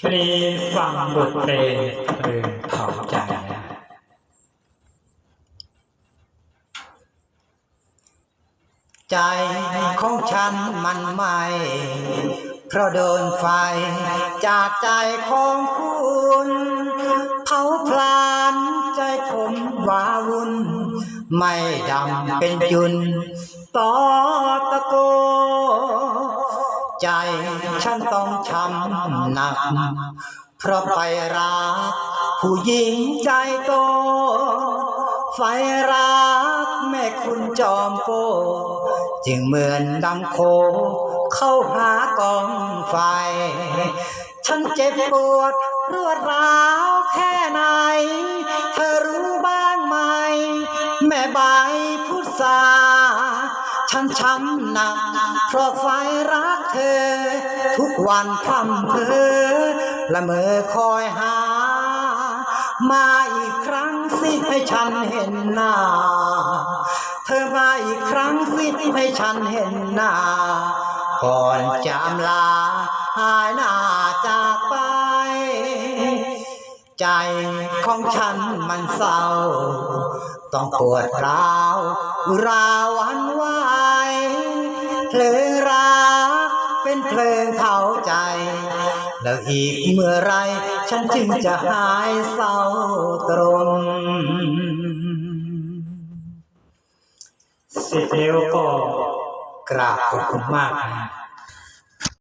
ช่วงนี้ฟังบทเพลงเพลงเผาใจนะใจของฉันมันไหมเพราะโดนไฟ จากใจของคุณเผาพลานใจผมวาวุ่น ไม่ดำเป็นจุนต่อตะโก ใจ ฉันต้องช้ำหนัก เพราะไปรัก ผู้หญิงใจโต ไฟรักแม่คุณจอมโกจึงเหมือนดังโค เข้าหากองไฟ ฉันเจ็บปวดรวดร้าวแค่ไหน เธอรู้บ้างไหม แม่ใบพุทรา ฉันช้ำหนักเพราะไฟรักเธอ ทุกวันพร่ำเพอละเมอคอยหา มาอีกครั้งสิให้ฉันเห็นหน้า เธอมาอีกครั้งสิให้ฉันเห็นหน้า ก่อนจะอำลาหายหน้าจากไป ใจของฉันมันเศร้า ต้องปวดร้าวราวันไหว เป็นเพลิงเผาใจ แล้วอีกเมื่อไร ฉันจึงจะหายเศร้าตรงสิบนิ้วก็กราบขอบคุณมากนะ